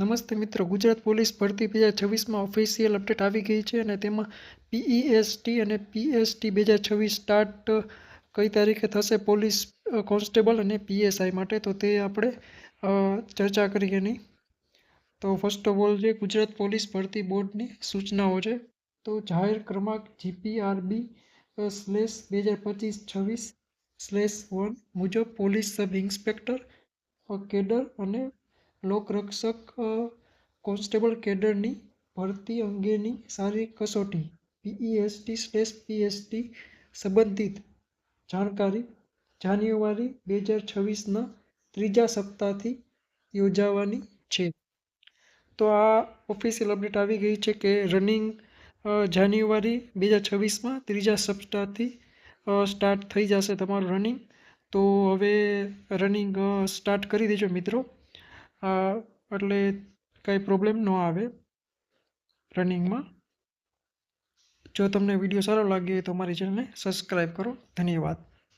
નમસ્તે મિત્રો, ગુજરાત પોલીસ ભરતી બે હજાર છવ્વીસમાં ઓફિશિયલ અપડેટ આવી ગઈ છે અને તેમાં પીઈએસટી અને પીએસટી બે હજાર છવ્વીસ સ્ટાર્ટ કઈ તારીખે થશે પોલીસ કોન્સ્ટેબલ અને પીએસઆઈ માટે? તો તે આપણે ચર્ચા કરીએ એની તો ફર્સ્ટ ઓફ ઓલ જે ગુજરાત પોલીસ ભરતી બોર્ડની સૂચનાઓ છે, તો જાહેર ક્રમાંક જીપીઆરબી સ્લેશ બે હજાર પચીસ છવ્વીસ સ્લેશ વન મુજબ પોલીસ સબ ઇન્સ્પેક્ટર કેડર અને લોકરક્ષક કોન્સ્ટેબલ કેડરની ભરતી અંગેની શારીરિક કસોટી પીઈએસટી સ્લેશ પીએસટી સંબંધિત જાણકારી જાન્યુઆરી બે હજાર છવ્વીસના ત્રીજા સપ્તાહથી યોજાવાની છે. તો આ ઓફિશિયલ અપડેટ આવી ગઈ છે કે રનિંગ જાન્યુઆરી બે હજાર છવ્વીસમાં ત્રીજા સપ્તાહથી સ્ટાર્ટ થઈ જશે તમારું રનિંગ તો હવે રનિંગ સ્ટાર્ટ કરી દેજો મિત્રો. એટલે કંઈ પ્રોબ્લેમ ન આવે રનિંગમાં જો તમને વીડિયો સારો લાગે તો મારી ચેનલને સબસ્ક્રાઈબ કરો. ધન્યવાદ.